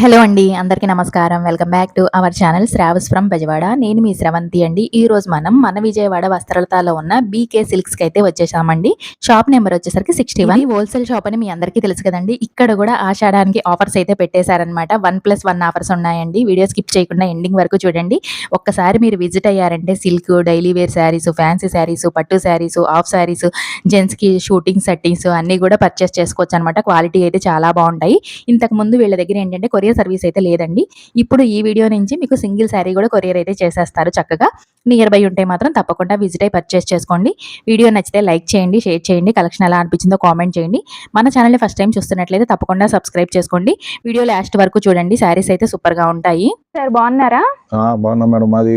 Hello అండి అందరికీ నమస్కారం. Welcome back to our channel Shravas from Bezawada. నేను మీ శ్రవంతి అండి. ఈ రోజు మనం మన విజయవాడ వస్త్రలతాలో ఉన్న బీకే సిల్క్స్కి అయితే వచ్చేసామండి. షాప్ నెంబర్ వచ్చేసరికి సిక్స్టీ వన్ హోల్సేల్ షాప్ అని మీ అందరికీ తెలుసు కదండి. ఇక్కడ కూడా ఆషాఢానికి ఆఫర్స్ అయితే పెట్టేశారనమాట వన్ ప్లస్ వన్ ఆఫర్స్ ఉన్నాయండి. వీడియో స్కిప్ చేయకుండా ఎండింగ్ వరకు చూడండి. ఒక్కసారి మీరు విజిట్ అయ్యారంటే silk daily wear saris fancy saris పట్టు శారీస్ ఆఫ్ శారీస్ జెంట్స్కి షూటింగ్ సెట్టింగ్స్ అన్ని కూడా పర్చేస్ చేసుకోవచ్చు అనమాట క్వాలిటీ అయితే చాలా బాగుంటాయి. ఇంతకు ముందు వీళ్ళ దగ్గర ఏంటంటే కొరియర్ సర్వీస్ అయితే లేదండి. ఇప్పుడు ఈ వీడియో నుంచి మీకు సింగిల్ శారీ కూడా కొరియర్ అయితే చేసేస్తారు చక్కగా. నియర్ బై ఉంటే మాత్రం తప్పకుండా విజిట్ అయి పర్చేస్ చేసుకోండి. వీడియో నచ్చితే లైక్ చేయండి షేర్ చేయండి. కలెక్షన్ ఎలా అనిపించిందో కామెంట్ చేయండి. మన ఛానల్ని ఫస్ట్ టైం చూస్తున్నట్లయితే తప్పకుండా సబ్స్క్రైబ్ చేసుకోండి. వీడియో లాస్ట్ వరకు చూడండి. శారీస్ అయితే సూపర్గా ఉంటాయి. సార్ బాగున్నారా? ఆ, బాగున్నా మేడం. మాది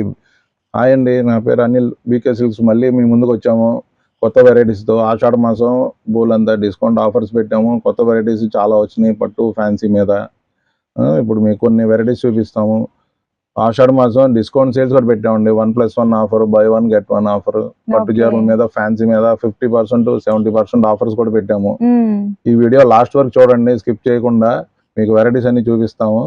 హాయ్ అండి. నా పేరు అనిల్ బీకే సిల్క్స్ మళ్ళీ మీ ముందుకు వచ్చాము. కొత్త varieties తో ఆషాఢ మాసం బోలంతా డిస్కౌంట్ ఆఫర్స్ పెట్టాము. కొత్త వెరైటీస్ చాలా వచ్చినాయి పట్టు ఫ్యాన్సీ మీద. ఇప్పుడు మీకు కొన్ని వెరైటీస్ చూపిస్తాము. ఆషాఢ మాసం డిస్కౌంట్ సేల్స్ కూడా పెట్టామండి. One plus one offer buy one get one offer. పట్టు. చీరల మీద ఫ్యాన్సీ మీద fifty percent seventy percent offers కూడా పెట్టాము. ఈ వీడియో లాస్ట్ వరకు చూడండి స్కిప్ చేయకుండా మీకు వెరైటీస్ అన్ని చూపిస్తాము.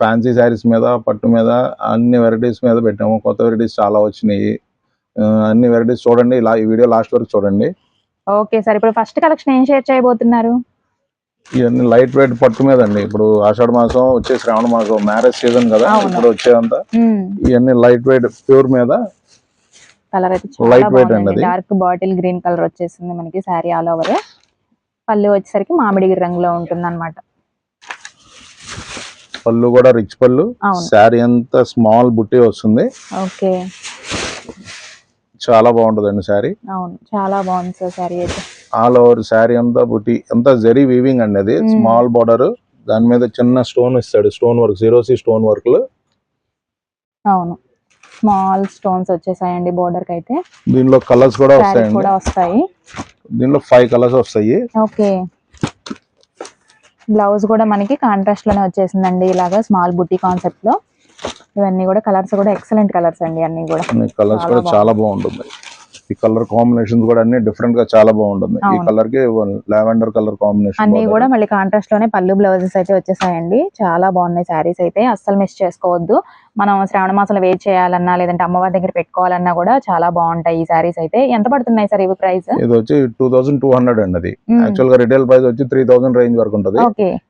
ఫ్యాన్సీ శారీస్ మీద పట్టు మీద అన్ని వెరైటీస్ మీద పెట్టాము. కొత్త వెరైటీస్ చాలా వచ్చినాయి. అన్ని వెరైటీస్ చూడండి. ఇలా ఈ వీడియో లాస్ట్ వరకు చూడండి. Okay sir. ఇప్పుడు ఫస్ట్ కలెక్షన్ ఏం షేర్ చేయబోతున్నారు? ఇవన్నీ లైట్ వెయిట్ పట్టు మీద అండి ఇప్పుడు ఆషాఢ మాసం వచ్చే శ్రావణ మాసం మ్యారేజ్ సీజన్ కదా. ఇప్పుడు వచ్చేదంతా. ఇవన్నీ లైట్ వెయిట్ ప్యూర్ మీద కలర్ అయితే చాలా weight అండి. డార్క్ బాటిల్ గ్రీన్ కలర్ వచ్చేసింది మనకి శారీ ఆల్ ఓవర్. పళ్ళు వచ్చేసరికి మామిడి రంగులో ఉంటుంది అనమాట పళ్ళు కూడా రిచ్ పళ్ళు. శారీ అంతా స్మాల్ బుట్టి వస్తుంది. ఓకే. చాలా బాగుంటుందండి శారీ. అవును చాలా బాగుంది సార్ శారీ అయితే. ఆల్ ఓవర్ శారీ అంతా బుట్టి అంతా జరీ వీవింగ్ అండి అది. స్మాల్ బార్డర్ దాని మీద చిన్న స్టోన్ ఇస్తాడు. స్టోన్ వర్క్ జీరోసి స్టోన్ వర్క్ అవును. స్మాల్ స్టోన్స్ వచ్చేసాయండి బోర్డర్కి అయితే. దీనిలో కలర్స్ కూడా శారీ వస్తాయండి. కూడా వస్తాయి. దీనిలో ఫైవ్ కలర్స్ వస్తాయి. ఓకే. బ్లౌజ్ కూడా మనకి కాంట్రాస్ట్లోనే వచ్చేసిందండి ఇలాగా స్మాల్ బుట్టి కాన్సెప్ట్లో. ఇవన్నీ కూడా కలర్స్ కూడా ఎక్సలెంట్ కలర్స్ అండి అన్ని కూడా. కలర్స్ కూడా చాలా బాగుంటుంది. ఈ కలర్ కాంబినేషన్స్ కూడా అన్ని డిఫరెంట్గా చాలా బాగుంటుంది. ఈ. కలర్కి లావెండర్ కలర్ కాంబినేషన్ అన్ని కూడా మళ్ళీ కాంట్రాస్ట్లోనే పళ్ళు బ్లౌజెస్ అయితే వచ్చేసాయండి. చాలా బాగున్నాయి శారీస్ అయితే. అస్సలు మిస్ చేసుకోవద్దు. మనం శ్రావణ మాసంలో వెయిట్ చేయాలన్నా లేదంటే అమ్మవారి దగ్గర పెట్టుకోవాలన్నా కూడా చాలా బాగుంటాయి ఈ శారీస్ అయితే. ఎంత పడుతున్నాయి సార్ ఇవి ప్రైస్ ఇది వచ్చి టూ థౌసండ్ టూ హండ్రెడ్ అండి అది. యాక్చువల్గా రిటైల్ ప్రైస్ వచ్చి త్రీ థౌసండ్ రేంజ్ వరకు ఉంటుంది.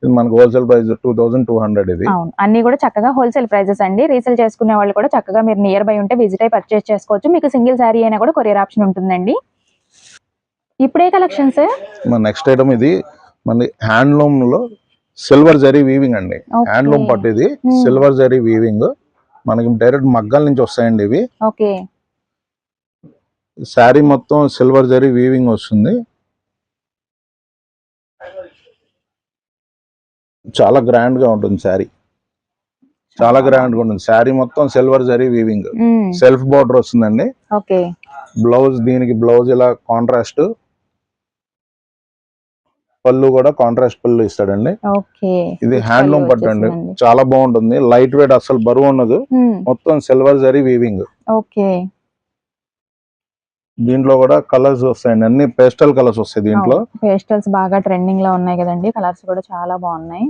ఇది మనకు wholesale price two thousand two hundred ఇది. అన్ని కూడా చక్కగా హోల్సేల్ ప్రైజెస్ అండి. రీసేల్ చేసుకునే వాళ్ళు కూడా చక్కగా మీరు నియర్ బై ఉంటే విజిట్ అయి పర్చేస్ చేసుకోవచ్చు. మీకు సింగిల్ శారీ అయినా కూడా కొరియర్ ఆప్షన్ ఉంటుందండి. ఇప్పుడే కలెక్షన్స్ మన నెక్స్ట్ ఐటమ్ ఇది. మన హ్యాండ్లూమ్లో సిల్వర్ జరీ వీవింగ్ అండి. హ్యాండ్లూమ్ పట్టు ఇది. సిల్వర్ జరీ వీవింగ్ మనకి డైరెక్ట్ మగ్గల నుంచి వస్తాయండి ఇవి. ఓకే. శారీ మొత్తం సిల్వర్ జరీ వీవింగ్ వస్తుంది. చాలా గ్రాండ్గా ఉంటుంది శారీ. చాలా గ్రాండ్గా ఉంటుంది. శారీ మొత్తం silver zari weaving self border వస్తుందండి. బ్లౌజ్ దీనికి బ్లౌజ్ ఇలా కాంట్రాస్ట్ పళ్ళు కూడా కాంట్రాస్ట్ పళ్ళు ఇస్తాడండి. ఇది హ్యాండ్లూమ్ పట్టు అండి. చాలా బాగుంటుంది. లైట్ వెయిట్ అసలు బరువు ఉండదు. మొత్తం సిల్వర్ జరీ వీవింగ్ ఓకే. దీంట్లో కూడా కలర్స్ వస్తాయండి. అన్ని పేస్టల్ కలర్స్ వస్తాయి దీంట్లో. పేస్టల్స్ బాగా ట్రెండింగ్లో ఉన్నాయి కదండి. కలర్స్ కూడా చాలా బాగున్నాయి.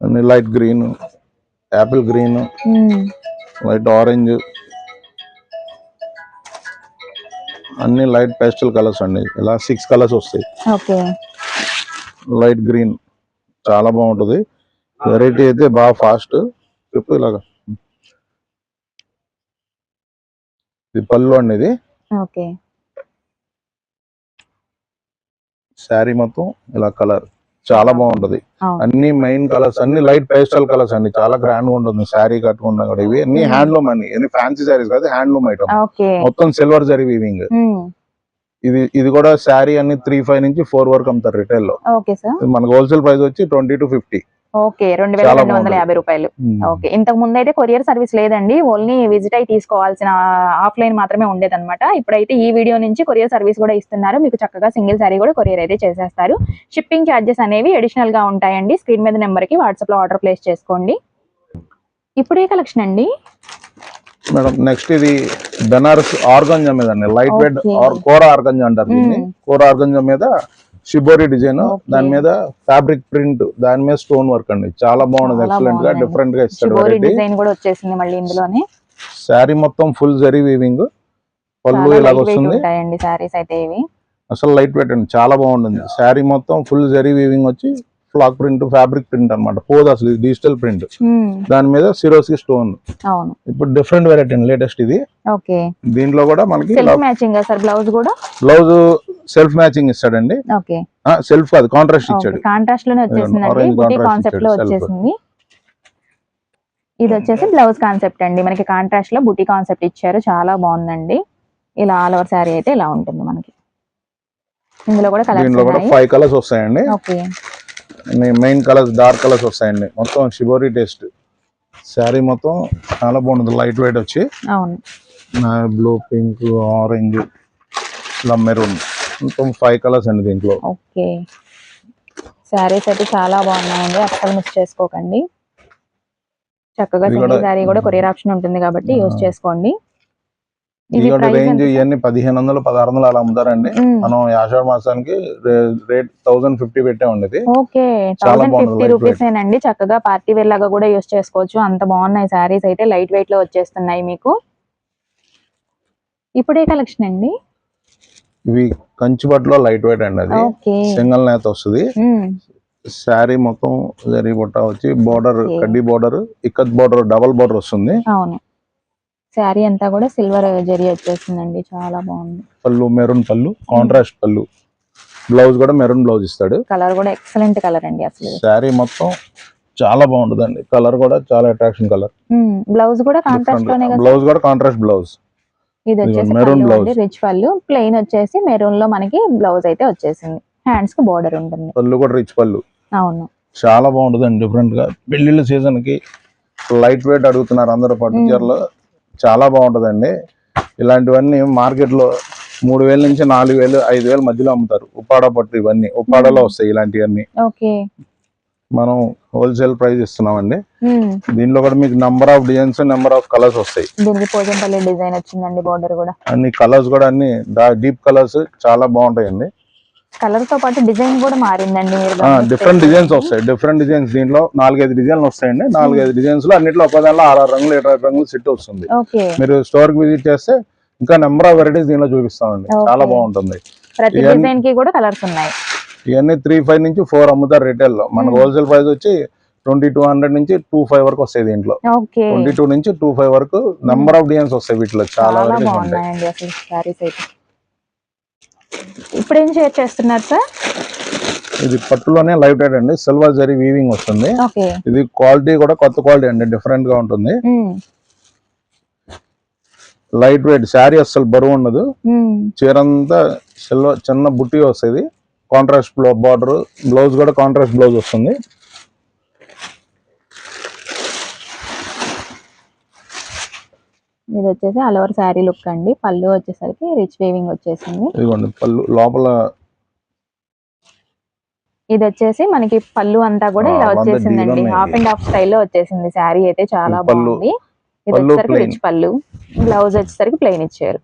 అన్ని light green apple green light orange అన్ని లైట్ పేస్టల్ కలర్స్ అండి. ఇలా సిక్స్ కలర్స్ వస్తాయి. Light green. చాలా బాగుంటుంది. వెరైటీ అయితే బాగా ఫాస్ట్. చెప్పు ఇలాగా. ఇది పళ్ళు అండి ఇది. శారీ మొత్తం ఇలా కలర్. చాలా బాగుంటది. అన్ని మెయిన్ కలర్స్ అన్ని లైట్ పేస్టల్ కలర్స్ అండి. చాలా గ్రాండ్గా ఉంటుంది. శారీ కట్టుకున్నా కూడా ఇవి అన్ని. హ్యాండ్లూమ్ అండి. అన్ని ఫ్యాన్సీ శారీస్ కాదు హ్యాండ్లూమ్ ఐటమ్ మొత్తం సిల్వర్ జరీ వీవింగ్ ఇది ఇది కూడా శారీ అన్ని త్రీ ఫైవ్ నుంచి ఫోర్ వరకు అమ్ముతారు రిటైల్లో. మనకు హోల్సేల్ ప్రైస్ వచ్చి ట్వంటీ టు ఫిఫ్టీ ఓకే రెండు వేల రెండు వందల. యాభై రూపాయలు. ఓకే ఇంతకు ముందు అయితే కొరియర్ సర్వీస్ లేదండి ఓన్లీ విజిట్ అయి తీసుకోవాల్సిన ఆఫ్లైన్ మాత్రమే ఉండేదన్నమాట. ఇప్పుడైతే ఈ వీడియో నుంచి కొరియర్ సర్వీస్ కూడా ఇస్తున్నారు. మీకు చక్కగా సింగిల్ సారీ కూడా కొరియర్ అయితే చేసేస్తారు. షిప్పింగ్ ఛార్జెస్ అనేవి అడిషనల్గా ఉంటాయండి. స్క్రీన్ మీద నెంబర్కి వాట్సాప్లో ఆర్డర్ ప్లేస్ చేసుకోండి. ఇప్పుడే కలెక్షన్ అండి. మేడం నెక్స్ట్ ఇది బెనారస్ ఆర్గంజా మీద అండి. Light weight. కోర ఆర్గంజా అంటారు దీన్ని. కోర ఆర్గంజా మీద షిబోరి డిజైన్. దాని మీద ఫ్యాబ్రిక్ ప్రింట్ దాని మీద స్టోన్ వర్క్ అండి. చాలా బాగుంది ఎక్సలెంట్గా. డిఫరెంట్గా ఇస్తాడు షిబోరి వెరైటీ డిజైన్ కూడా వచ్చేసింది మళ్ళీ ఇందులోనే. శారీ మొత్తం ఫుల్ జరీ వీవింగ్ పళ్ళు ఇలాగ వస్తుంది. ఉంటాయండి సారీస్ అయితే ఇవి. అసలు లైట్ వెయిట్ అండి చాలా బాగుంటుంది. శారీ మొత్తం ఫుల్ జరీ వీవింగ్ వచ్చి ఫ్లాక్ ప్రింట్ ఫ్యాబ్రిక్ ప్రింట్ అన్నమాట. పోదు అసలు డిజిటల్ ప్రింట్ ఉమ్, దాని మీద సిరోసి స్టోన్ అవును. ఇప్పుడు డిఫరెంట్ వెరైటీ అండి లేటెస్ట్ ఇది. ఓకే. దీంట్లో కూడా మనకి సెల్ఫ్ మ్యాచింగ్ సార్ బ్లౌజ్ కూడా? బ్లౌజ్ సెల్ఫ్ మ్యాచింగ్ ఇస్తాడండి. ఓకే. సెల్ఫ్ కాదు కాంట్రాస్ట్ ఇచ్చాడు. కాంట్రాస్ట్లోనే contrast కాన్సెప్ట్లో. వచ్చేసింది. ఇది వచ్చేసి బ్లౌజ్ కాన్సెప్ట్ అండి. మనకి కాంట్రాస్ట్లో బుటీ కాన్సెప్ట్ ఇచ్చారు. చాలా బాగుందండి. ఇలా ఆల్ ఓవర్ శారీ అయితే ఇలా ఉంటుంది మనకి. ఇందులో కూడా కలర్స్ ఫైవ్ కలర్స్ వస్తాయండి. Okay. Main colours dark colours వస్తాయండి. మొత్తం షిబోరి టేస్ట్ శారీ మొత్తం చాలా బాగుంటుంది. లైట్ వెయిట్ వచ్చి బ్లూ పింక్ ఆరెంజ్ ఇలా మెరూన్ మొత్తం ఫైవ్ కలర్స్ అండి దీంట్లో. ఓకే. శారీస్ అయితే చాలా బాగున్నాయండి. అస్సలు మిస్ చేసుకోకండి. చక్కగా సింగిల్ కూడా- శారీ కూడా కొరియర్ ఆప్షన్ ఉంటుంది కాబట్టి యూస్ ఆ. చేసుకోండి. ఇది ఇది కూడా ప్రైస్ రేంజ్ ఇవన్నీ పదిహేను వందలు పదహారు వందలు అలా అమ్ముతారండి. మనం యాషాఢ మాసానికి రేట్ థౌసండ్ ఫిఫ్టీ పెట్టామండి ఓకే థౌసండ్ ఫిఫ్టీ రూపీస్ ఏనండి చక్కగా పార్టీ వేర్ లాగా కూడా యూస్ చేసుకోవచ్చు. అంత బాగున్నాయి శారీస్ అయితే లైట్ వెయిట్లో వచ్చేస్తున్నాయి మీకు. ఇప్పుడే కలెక్షన్ అండి? ఇవి కంచిపట్లో లైట్ వెయిట్ అండి అది. సింగల్ నేత వస్తుంది. శారీ మొత్తం జరీ బుట్ట వచ్చి బోర్డర్. కడ్డీ border ikkat border double border వస్తుంది. అవును. శారీ అంతా కూడా సిల్వర్ జరీ వచ్చేసిందండి. చాలా బాగుంది. పళ్ళు మెరూన్ పళ్ళు కాంట్రాస్ట్ పళ్ళు. బ్లౌజ్ కూడా మెరూన్ బ్లౌజ్ ఇస్తాడు. కలర్ కూడా ఎక్సలెంట్ కలర్ అండి అసలు. శారీ మొత్తం చాలా బాగుంటుందండి. కలర్ కూడా చాలా అట్రాక్షన్ కలర్ బ్లౌజ్ కూడా కాంట్రాస్ట్లోనే బ్లౌజ్ కూడా కాంట్రాస్ట్ బ్లౌజ్. ఇది వచ్చేసి blouse. అండి రిచ్ పళ్ళు. ప్లెయిన్ వచ్చేసి మెరూన్లో మనకి బ్లౌజ్ అయితే వచ్చేసింది. హ్యాండ్స్కి బోర్డర్ ఉంటుంది. పళ్ళు కూడా రిచ్ పళ్ళు. అవును. చాలా బాగుంటుందండి డిఫరెంట్గా. పెళ్ళిళ్ళ సీజన్కి లైట్ వెయిట్ అడుగుతున్నారు అందరూ పట్టు. చీరలు. చాలా బాగుంటుందండి. ఇలాంటివన్నీ మార్కెట్లో మూడు వేల నుంచి నాలుగు వేలు ఐదు వేల మధ్యలో అమ్ముతారు. ఉప్పాడ పట్టు ఇవన్నీ ఉప్పాడలో. వస్తాయి ఇలాంటివన్నీ. మనం హోల్సేల్ ప్రైస్ ఇస్తున్నామండి. దీనిలో కూడా మీకు number of designs number of colours వస్తాయి. దీనికి పోచంపల్లి డిజైన్ వచ్చిందండి బోర్డర్ కూడా. అన్ని కలర్స్ కూడా అన్ని డీప్ కలర్స్ చాలా బాగుంటాయండి. కలర్తో పాటు డిజైన్ కూడా మారిందండి మీరు డిఫరెంట్ డిజైన్స్ వస్తాయి. డిఫరెంట్ డిజైన్స్ దీంట్లో నాలుగైదు డిజైన్లు వస్తాయండి. నాలుగైదు డిజైన్స్లో అన్నిట్లో ఒక దానిలో ఆరు ఆరు రంగులు ఏడు రంగులు సెట్ వస్తుంది. మీరు స్టోర్కి విజిట్ చేస్తే ఇంకా నెంబర్ ఆఫ్ వెరైటీస్ దీనిలో చూపిస్తామండి. చాలా బాగుంటుంది. ప్రతి డిజైన్కి కూడా కలర్స్ ఉన్నాయి. ఇవన్నీ త్రీ ఫైవ్ నుంచి ఫోర్ అమ్ముతారు రిటైల్లో మనకు Hmm. హోల్సేల్ ప్రైస్ వచ్చి ట్వంటీ టూ హండ్రెడ్ నుంచి టూ ఫైవ్ వరకు వస్తాయి దీంట్లో. ట్వంటీ టూ నుంచి టూ ఫైవ్ వరకు నెంబర్ ఆఫ్ డిజైన్స్ వస్తాయి వీటిలో. చాలా ఉంటాయి బాగున్నాయండి అసలు శారీస్ అయితే ఇప్పుడు ఏం షేర్ చేస్తున్నారు సార్? ఇది పట్టులోనే లైట్ వెయిట్ అండి. సిల్వర్ జరీ వీవింగ్ వస్తుంది. ఇది క్వాలిటీ కూడా కొత్త క్వాలిటీ అండి. డిఫరెంట్గా ఉంటుంది. లైట్ వెయిట్ శారీ అస్సలు బరువు ఉండదు. చీర అంతా సిల్వర్ చిన్న బుట్టి వస్తుంది. కాంట్రాస్ట్ బార్డర్ బ్లౌజ్ కూడా కాంట్రాస్ట్ బ్లౌజ్ వస్తుంది. ఇది వచ్చేసి ఆల్ ఓవర్ శారీ లుక్ అండి. పళ్ళు వచ్చేసరికి రిచ్ వేవింగ్ వచ్చేసింది. ఇదిగోండి పళ్ళు లోపల ఇది వచ్చేసి మనకి పళ్ళు అంతా కూడా ఇలా వచ్చేసిందండి. Half and. హాఫ్ స్టైల్లో వచ్చేసింది. శారీ అయితే చాలా బాగుంది. ఇది వచ్చేసరికి. రిచ్ పళ్ళు. బ్లౌజ్ వచ్చేసరికి ప్లెయిన్ ఇచ్చారు.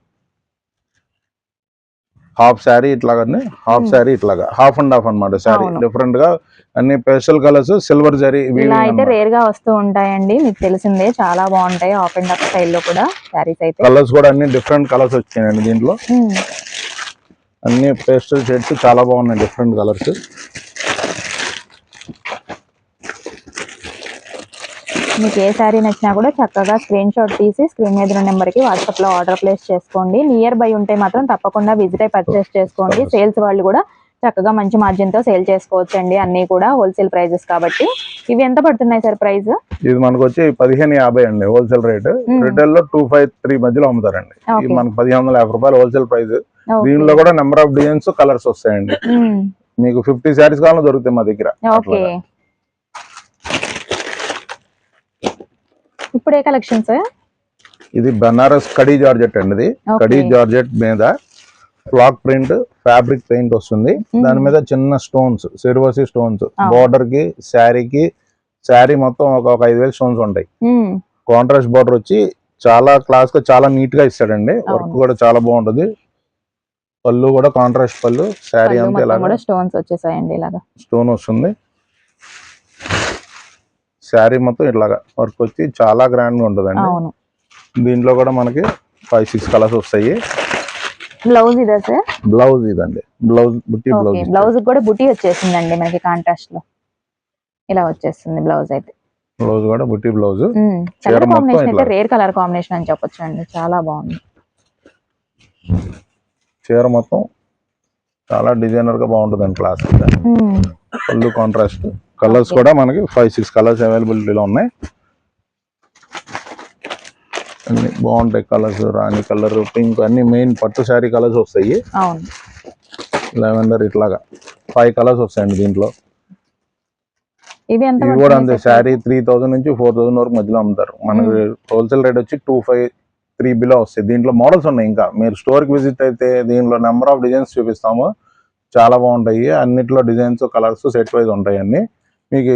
హాఫ్ శారీ ఇట్లాగానే హాఫ్ Hmm. శారీ ఇట్లాగా. హాఫ్ అండ్ హాఫ్ అన్నమాట శారీ. డిఫరెంట్గా అన్ని పేస్టల్ కలర్స్ సిల్వర్ జరీ అయితే రేర్గా వస్తూ ఉంటాయండి. మీకు తెలిసిందే చాలా బాగుంటాయి హాఫ్ అండ్ హాఫ్ స్టైల్లో కూడా శారీస్ అయితే. కలర్స్ కూడా అన్ని డిఫరెంట్ కలర్స్ వచ్చాయండి దీంట్లో. ఉమ్. అన్ని పేస్టల్ షేడ్స్ చాలా బాగున్నాయి డిఫరెంట్ కలర్స్ మీకు ఏ శారీ నచ్చినా కూడా చక్కగా స్క్రీన్ షాట్ తీసి స్క్రీన్ మీద నెంబర్కి వాట్సాప్లో ఆర్డర్ ప్లేస్ చేసుకోండి. నియర్ బై ఉంటే మాత్రం తప్పకుండా విజిట్ అయి పర్చేస్ చేసుకోండి. సేల్స్ వాళ్ళు కూడా చక్కగా మంచి మార్జిన్తో సేల్ చేసుకోవచ్చు అండి. అన్ని కూడా హోల్సేల్ ప్రైజెస్ కాబట్టి. ఇవి ఎంత పడుతున్నాయి సార్ ప్రైస్ ఇది మనకు వచ్చి పదిహేను యాభై అండి హోల్సేల్ రేట్. రిటైల్లో టూ ఫైవ్ త్రీ మధ్యలో అమ్ముతారండి. ఇది మనకు పదిహేను వందల యాభై రూపాయలు హోల్సేల్ ప్రైస్ దీనిలో కూడా నెంబర్ ఆఫ్ డిజైన్స్ కలర్స్ వస్తాయండి. మీకు ఫిఫ్టీ శారీస్ కావాలన్నా దొరుకుతాయి మా దగ్గర. ఇప్పుడు ఏ కలెక్షన్ సార్ ఇది బనారస్ కడీ జార్జెట్ అండి ఇది. కడీ జార్జెట్ మీద ఫ్లాక్ ప్రింట్ ఫ్యాబ్రిక్ పెయింట్ వస్తుంది. దాని మీద చిన్న స్టోన్స్ సిర్వసి స్టోన్స్. బోర్డర్కి శారీకి శారీ మొత్తం ఒక ఒక ఐదు వేలు స్టోన్స్ ఉంటాయి. కాంట్రాస్ట్ బోర్డర్ వచ్చి చాలా క్లాస్గా చాలా నీట్గా ఇస్తాడండి వర్క్. కూడా చాలా బాగుంటది. పళ్ళు కూడా కాంట్రాస్ట్ పళ్ళు శారీ అంతా స్టోన్స్ వచ్చేసాయండి ఇలాగా. స్టోన్ వస్తుంది. శారీ మొత్తం ఇట్లాగా వర్క్ వచ్చి చాలా గ్రాండ్గా ఉంటుందండి. దీంట్లో కూడా మనకి ఫైవ్ సిక్స్ కలర్స్ వస్తాయి. బ్లౌజ్ ఇదే సార్ బ్లౌజ్ ఇదండి. బ్లౌజ్ బుట్టి బ్లౌజ్ బ్లౌజ్ కూడా బుటీ వచ్చేసిందండి మనకి కాంట్రాస్ట్లో. ఇలా వచ్చేస్తుంది బ్లౌజ్ అయితే. బ్లౌజ్ కూడా బుట్టి బ్లౌజ్ కలర్ మొత్తం కాంబినేషన్ అయితే. రేర్ కలర్ కాంబినేషన్ అని చెప్పొచ్చు అండి చాలా బాగుంది. చీర మొత్తం చాలా డిజైనర్గా బాగుంటుందండి క్లాసిక్గా. ఉమ్, పళ్ళు కాంట్రాస్ట్ కలర్స్ కూడా మనకి ఫైవ్ సిక్స్ కలర్స్ అవైలబిలిటీలో ఉన్నాయి. అన్ని బాగుంటాయి కలర్స్ రాణి కలర్ పింక్ అన్ని మెయిన్ పట్టు శారీ కలర్స్ వస్తాయి. లెవెండర్ ఇట్లాగా. ఫైవ్ కలర్స్ వస్తాయండి దీంట్లో. ఇవి కూడా అంతే. శారీ త్రీ థౌసండ్ నుంచి ఫోర్ థౌసండ్ వరకు మధ్యలో అమ్ముతారు. మనకి హోల్సేల్ రేట్ వచ్చి టూ ఫైవ్ త్రీ బిలో వస్తాయి. దీంట్లో మోడల్స్ ఉన్నాయి ఇంకా. మీరు స్టోర్కి విజిట్ అయితే దీంట్లో నెంబర్ ఆఫ్ డిజైన్స్ చూపిస్తాము. చాలా బాగుంటాయి. అన్నిట్లో డిజైన్స్ కలర్స్ సెట్ వైజ్ ఉంటాయి అన్ని. మీకు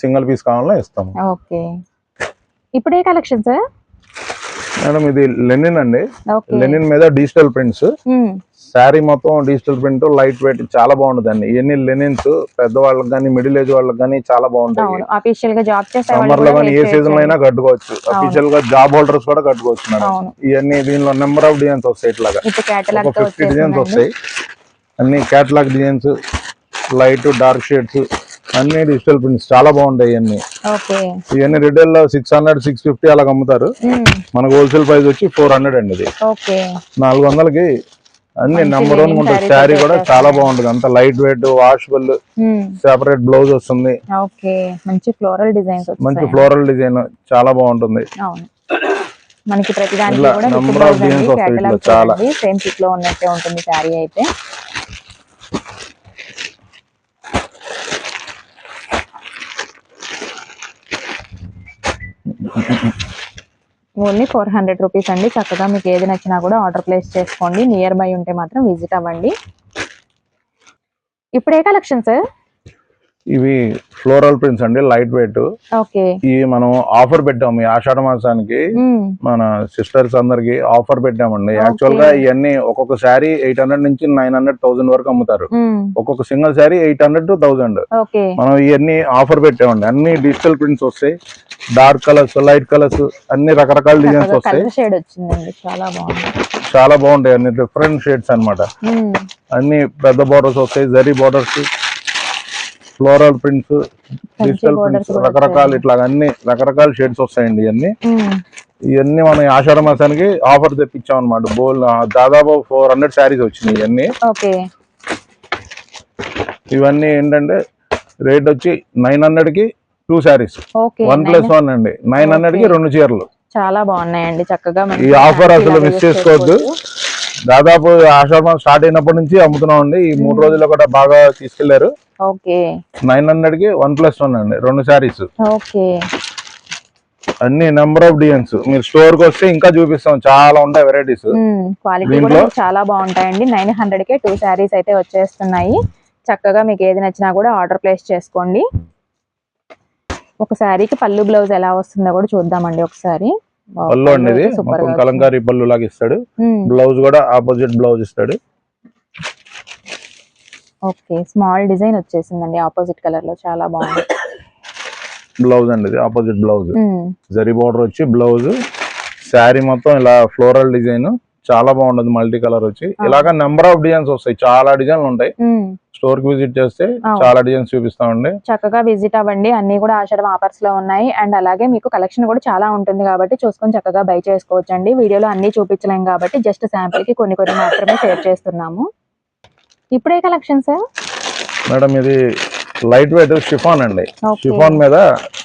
సింగిల్ పీస్ కావాలన్నా ఇస్తాము. ఓకే. ఇప్పుడు ఏ కలెక్షన్ సార్? మేడం ఇది లెనిన్ అండి. లెనిన్ మీద డిజిటల్ ప్రింట్స్. శారీ మొత్తం డిజిటల్ ప్రింట్ లైట్ వెయిట్ చాలా బాగుంటుంది అండి ఇవన్నీ లెనిన్స్ పెద్దవాళ్ళకి కానీ మిడిల్ ఏజ్ వాళ్ళకి కానీ చాలా బాగుంటాయి. అవును. అఫీషియల్గా జాబ్ చేసే వాళ్ళు సమ్మర్లో కూడా కానీ ఏ సీజన్లో అయినా కట్టుకోవచ్చు. అఫీషియల్గా జాబ్ హోల్డర్స్ కూడా కట్టుకోవచ్చు మేడం. ఇవన్నీ దీనిలో నెంబర్ ఆఫ్ డిజైన్స్ వస్తాయి ఇట్లాగా. ఒక ఫిఫ్టీ డిజైన్స్ వస్తాయి. అన్ని catalogue designs light dark shades అన్ని డిజిటల్ ప్రింట్స్ చాలా బాగుంటాయి ఇవన్నీ ఇవన్నీ రిటైల్లో సిక్స్ హండ్రెడ్ సిక్స్ ఫిఫ్టీ అలా అమ్ముతారు. మనకు హోల్సేల్ ప్రైస్ వచ్చి ఫోర్ హండ్రెడ్ అండి ఇది. నాలుగు వందలకి అన్ని నెంబర్ వన్ ఉంటుంది. శారీ కూడా. చాలా బాగుంటుంది. అంత light weight washable separate blouse వస్తుంది. మంచి ఫ్లోరల్ మంచి డిజైన్ చాలా బాగుంటుంది. మనకి ప్రతి దానికి ఇలా కూడా చాలా. సేమ్ పిక్లో ఉన్నట్టే ఉంటుంది శారీ అయితే. ఓన్లీ ఫోర్ హండ్రెడ్ రూపీస్ అండి. చక్కగా మీకు ఏది నచ్చినా కూడా ఆర్డర్ ప్లేస్ చేసుకోండి. నియర్ బై ఉంటే మాత్రం విజిట్ అవ్వండి. ఇప్పుడు ఏ కలెక్షన్ సార్ ఇవి ఫ్లోరల్ ప్రింట్స్ అండి లైట్ వెయిట్. ఇవి మనం ఆఫర్ పెట్టాము ఈ ఆషాఢ మాసానికి. మన సిస్టర్స్ అందరికి ఆఫర్ పెట్టామండి. యాక్చువల్గా ఇవన్నీ ఒక్కొక్క శారీ ఎయిట్ హండ్రెడ్ నుంచి నైన్ హండ్రెడ్ థౌసండ్ వరకు అమ్ముతారు. ఒక్కొక్క single sari eight hundred to thousand. మనం ఇవన్నీ ఆఫర్ పెట్టామండి. అన్ని డిజిటల్ ప్రింట్స్ వస్తాయి. డార్క్ కలర్స్ లైట్ కలర్స్ అన్ని రకరకాల డిజైన్స్ వస్తాయి. చాలా బాగుంటాయి అన్ని డిఫరెంట్ షేడ్స్ అన్నమాట. ఉమ్, అన్ని పెద్ద బోర్డర్స్ వస్తాయి zari borders floral prints digital prints రకరకాల ఇట్లా అన్ని రకరకాల షేడ్స్ వస్తాయండి ఇవన్నీ ఇవన్నీ మనం ఆషాఢ మాసానికి ఆఫర్ తెప్పించాం అనమాట బోల్ దాదాపు ఫోర్ హండ్రెడ్ శారీస్ వచ్చినాయి ఇవన్నీ ఇవన్నీ ఏంటంటే రేట్ వచ్చి నైన్ హండ్రెడ్కి two saris one plus one అండి. నైన్ హండ్రెడ్కి రెండు చీరలు. చాలా బాగున్నాయండి చక్కగా ఈ ఆఫర్ అసలు మిస్ చేసుకోవద్దు. దాదాపు ఆషాఢ స్టార్ట్ అయినప్పటి నుంచి అమ్ముతున్నాం అండి. ఈ మూడు రోజుల్లో కూడా బాగా తీసుకెళ్ళారు. ఓకే. నైన్ హండ్రెడ్కి వన్ ప్లస్ వన్ అండి రెండు శారీస్. ఓకే. అన్ని నెంబర్ ఆఫ్ డిజైన్స్ మీరు స్టోర్కి వస్తే ఇంకా చూపిస్తాం. చాలా ఉంటాయి వెరైటీస్ క్వాలిటీ కూడా చాలా బాగుంటాయండి. నైన్ హండ్రెడ్ కే టూ శారీస్ అయితే వచ్చేస్తున్నాయి. చక్కగా మీకు ఏది నచ్చినా కూడా ఆర్డర్ ప్లేస్ చేసుకోండి. ఒక శారీకి పళ్ళు బ్లౌజ్ ఎలా వస్తుందో కూడా చూద్దామండి ఒకసారి. పళ్ళు అండి ఇది మొత్తం కలంకారీ పళ్ళు లాగా ఇస్తాడు. బ్లౌజ్ కూడా ఆపోజిట్ బ్లౌజ్ ఇస్తాడు. ఓకే స్మాల్ డిజైన్ వచ్చేసిందండి. ఆపోజిట్ కలర్లో చాలా బాగుంది. బ్లౌజ్ అండి ఇది ఆపోజిట్ బ్లౌజ్. జరీ బార్డర్ వచ్చి బ్లౌజ్ శారీ మొత్తం ఇలా ఫ్లోరల్ డిజైన్. చాలా బాగుంటుంది మల్టీ కలర్ వచ్చి. ఇలాగా నెంబర్ ఆఫ్ డిజైన్స్ వస్తాయి. చాలా డిజైన్లు ఉంటాయి. స్టోర్కి విజిట్ చేస్తే. చాలా డిజైన్స్ చూపిస్తామండి చక్కగా విజిట్ అవ్వండి. అన్ని కూడా ఆషాఢం ఆఫర్స్లో ఉన్నాయి. అండ్ అలాగే మీకు కలెక్షన్ కూడా చాలా ఉంటుంది కాబట్టి చూసుకొని చక్కగా బై చేసుకోవచ్చు అండి వీడియోలో అన్ని చూపించలేం కాబట్టి జస్ట్ శాంపిల్కి కొన్ని కొన్ని మాత్రమే షేర్ చేస్తున్నాము. ఇప్పుడే కలెక్షన్ సార్ మేడం ఇది లైట్ వెయిట్ షిఫాన్ అండి. షిఫాన్ మీద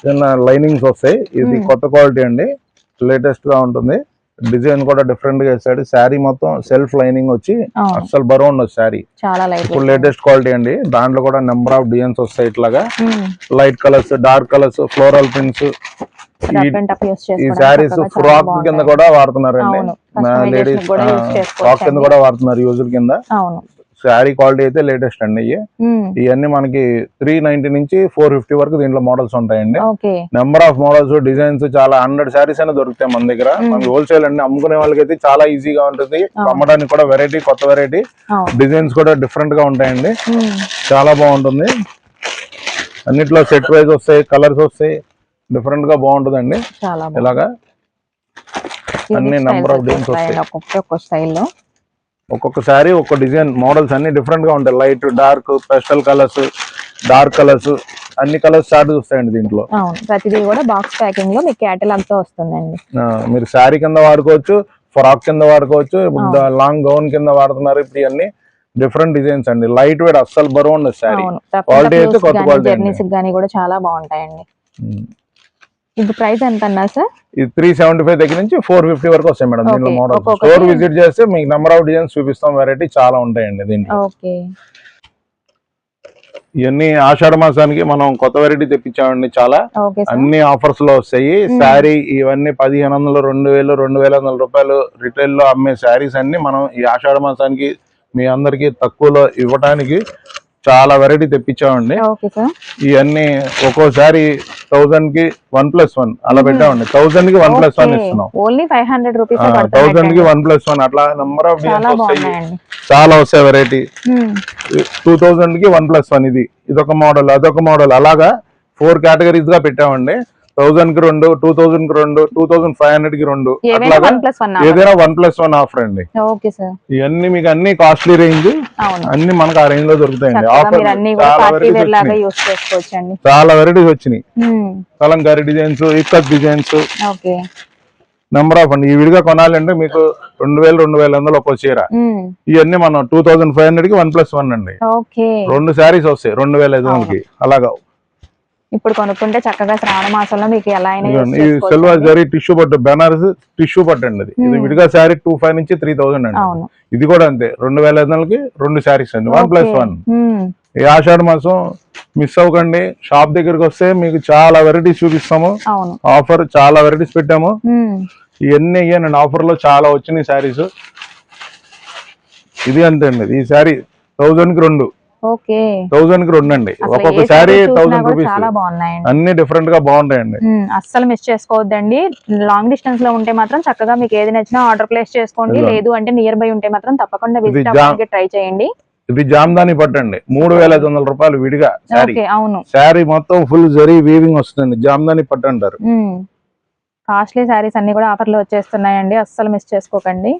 చిన్న లైనింగ్స్ వస్తాయి. ఇది. కొత్త క్వాలిటీ అండి. లేటెస్ట్గా ఉంటుంది. డిజైన్ కూడా డిఫరెంట్గా ఇస్తాడు శారీ మొత్తం సెల్ఫ్ లైనింగ్ వచ్చి అస్సలు బరువు ఉండదు శారీ. ఇప్పుడు లేటెస్ట్ క్వాలిటీ అండి. దాంట్లో కూడా నెంబర్ ఆఫ్ డిజైన్స్ వస్తాయి ఇట్లాగా. Light colours dark colours floral prints ఈ శారీస్ ఫ్రాక్ కింద. కూడా వాడుతున్నారండి. లేడీస్ ఫ్రాక్ కింద. కూడా వాడుతున్నారు యూజర్ కింద. శారీ క్వాలిటీ అయితే లేటెస్ట్ అండి ఇవి. ఇవన్నీ మనకి త్రీ నైన్టీ నుంచి ఫోర్ ఫిఫ్టీ వరకు దీంట్లో మోడల్స్ ఉంటాయండి. నెంబర్ ఆఫ్ మోడల్స్ డిజైన్స్ చాలా హండ్రెడ్ శారీస్ అయినా దొరుకుతాయి మన దగ్గర. మనకి హోల్సేల్ అండి అమ్ముకునే వాళ్ళకి అయితే చాలా ఈజీగా ఉంటుంది. అమ్మడానికి కూడా వెరైటీ కొత్త వెరైటీ. డిజైన్స్ కూడా డిఫరెంట్గా ఉంటాయండి. చాలా బాగుంటుంది. అన్నిట్లో సెట్ వైజ్ వస్తాయి కలర్స్ వస్తాయి. డిఫరెంట్గా బాగుంటుందండి. ఇలాగా అన్ని of designs వచ్చేస్తాయండి ఒక్కొక్కటి ఒక్కొక్క స్టైల్లో ఒక్కొక్క శారీ ఒక్కొక్క డిజైన్ మోడల్స్ అన్ని డిఫరెంట్గా ఉంటాయి. Light dark pastel colours dark colours అన్ని కలర్స్ చార్ట్ వస్తాయండి దీంట్లో. ప్రతిదీ కూడా బాక్స్ ప్యాకింగ్లో మీకు కేటలాగ్తో వస్తుందండి. మీరు శారీ కింద వాడుకోవచ్చు ఫ్రాక్ కింద వాడుకోవచ్చు ఇప్పుడు. లాంగ్ గౌన్ కింద వాడుతున్నారు ఇప్పుడు ఇవన్నీ డిఫరెంట్ డిజైన్స్ అండి. లైట్ వెయిట్ అస్సలు బరువు ఉండదు శారీ Quality అయితే కొత్త. జర్నీస్ గానీ కూడా చాలా బాగుంటాయండి. ఇప్పుడు ప్రైస్ ఎంత అన్నారు సార్? ఇది త్రీ సెవెంటీ ఫైవ్ దగ్గర నుంచి ఫోర్ ఫిఫ్టీ వరకు వస్తాయి మేడం మోడల్స్ ఒక్కొక్కటి- స్టోర్ విజిట్ చేస్తే మీకు నెంబర్ ఆఫ్ డిజైన్స్ చూపిస్తాం వెరైటీ చాలా ఉంటాయండి దీంట్లో. ఓకే. ఇవన్నీ ఆషాఢ మాసానికి మనం కొత్త వెరైటీ తెప్పించామండి చాలా. అన్ని ఆఫర్స్లో వస్తాయి. శారీ ఇవన్నీ పదిహేను వందలు రెండు వేలు రెండు వేల వందల రూపాయలు రిటైల్లో అమ్మే శారీస్ అన్ని మనం ఈ ఆషాఢ మాసానికి మీ అందరికి తక్కువలో ఇవ్వడానికి చాలా వెరైటీ తెప్పించామండి. సార్ ఇవన్నీ ఒక్కోసారి థౌసండ్కి వన్ ప్లస్ వన్ అలా Hmm. పెట్టామండి. థౌసండ్కి వన్ ప్లస్ వన్ ఇస్తున్నాం. ఓన్లీ ఫైవ్ హండ్రెడ్ రూపీస్ థౌసండ్కి వన్ ప్లస్ వన్ అట్లా నెంబర్ ఆఫ్ డిజైన్స్ వస్తాయి. చాలా వస్తాయి వెరైటీ టూ థౌసండ్కి వన్ ప్లస్ వన్ ఇది. ఇదొక మోడల్ అదొక మోడల్ అలాగా ఫోర్ కేటగిరీస్గా పెట్టామండి. థౌసండ్కి రెండు టూ థౌసండ్కి రెండు టూ థౌసండ్ ఫైవ్ హండ్రెడ్కి రెండు. అట్లాగా ఏదైనా వన్ ప్లస్ వన్ ఆఫర్ అండి. ఇవన్నీ మీకు అన్ని కాస్ట్లీ రేంజ్ అన్ని మనకు ఆ రేంజ్లో దొరుకుతాయండి. ఆఫర్ చాలా వెరైటీస్ వచ్చినాయి. Kalamkari designs ikat designs. Number of అండి. ఈ విడిగా కొనాలంటే మీకు రెండు వేలు రెండు వేల వందలు ఒక్కో చీర. ఇవన్నీ మనం టూ థౌసండ్ ఫైవ్ హండ్రెడ్కి వన్ ప్లస్ వన్ అండి. రెండు శారీస్ వస్తాయి రెండు వేల ఐదు వందలకి. అలాగా. ఇప్పుడు కొనుక్కుంటే చక్కగా శ్రావణ మాసంలో మీకు ఎలా అయినా సిల్వర్. జరీ టిష్యూ పట్టు బెనారస్ టిష్యూ పట్టు అండి ఇది. ఇది. విడిగా శారీ టూ ఫైవ్ నుంచి త్రీ థౌసండ్ అండి. ఇది కూడా అంతే రెండు వేల ఐదు వందలకి రెండు శారీస్ అండి. One plus. వన్ ఈ ఆషాఢ మాసం మిస్ అవ్వకండి. షాప్ దగ్గరికి వస్తే మీకు చాలా వెరైటీస్ చూపిస్తాము. ఆఫర్ చాలా వెరైటీస్ పెట్టాము. ఇవన్నీ అయ్యానండి ఆఫర్లో చాలా వచ్చినాయి శారీస్. ఇది అంతే అండి. ఈ శారీ థౌజండ్కి రెండు. ఓకే. థౌజండ్కి రెండు అండి ఒక్కొక్క శారీ రూపీస్. అన్ని డిఫరెంట్గా బాగుంటాయండి అస్సలు మిస్ చేసుకోవద్దండి. లాంగ్ డిస్టెన్స్లో ఉంటే మాత్రం చక్కగా మీకు ఏది నచ్చినా ఆర్డర్ ప్లేస్ చేసుకోండి. లేదు అంటే నియర్ బై ఉంటే మాత్రం తప్పకుండా విజిట్ అవ్వడానికి ట్రై చేయండి. ఇది జామ్దాని పట్టండి మూడు వేల ఐదు వందల రూపాయలు విడిగా శారీ. అవును. శారీ మొత్తం ఫుల్ జరీ వీవింగ్ వస్తుంది జామ్దాని పట్టు అంటారు. కాస్ట్లీ శారీస్ అన్ని కూడా ఆఫర్లో వచ్చేస్తున్నాయండి. అస్సలు మిస్ చేసుకోకండి.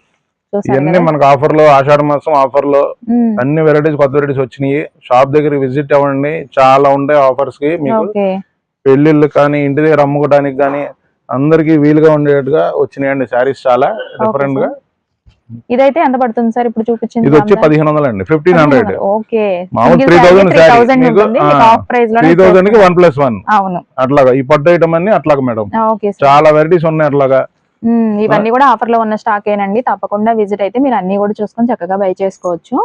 ఇవన్నీ? మనకు ఆఫర్లో ఆషాఢ మాసం ఆఫర్లో అన్ని వెరైటీస్ కొత్త వెరైటీస్ వచ్చినాయి. షాప్ దగ్గర విజిట్ అవ్వండి. చాలా ఉంటాయి ఆఫర్స్కి మీకు పెళ్ళిళ్ళు కానీ ఇంటి దగ్గర అమ్ముకోవడానికి కానీ అందరికి వీలుగా ఉండేట్టుగా వచ్చినాయండి శారీస్ చాలా డిఫరెంట్గా ఇదైతే ఎంత పడుతుంది సార్ ఇప్పుడు చూపించింది ఇది వచ్చి పదిహేను వందలు అండి. Fifteen hundred. ఓకే. మామూలు 3000 saree. మీకు, ఆ, ఆఫ్ ప్రైస్లో త్రీ థౌసండ్కి వన్ ప్లస్ వన్ అవును. అట్లాగా ఈ పట్టు ఐటమ్ అన్ని అట్లాగా మేడం చాలా వెరైటీస్ ఉన్నాయి అట్లాగా. ఇవన్నీ కూడా ఆఫర్లో ఉన్న స్టాక్ ఏనండి తప్పకుండా విజిట్ అయితే మీరు అన్ని కూడా చూసుకొని చక్కగా బై చేసుకోవచ్చు.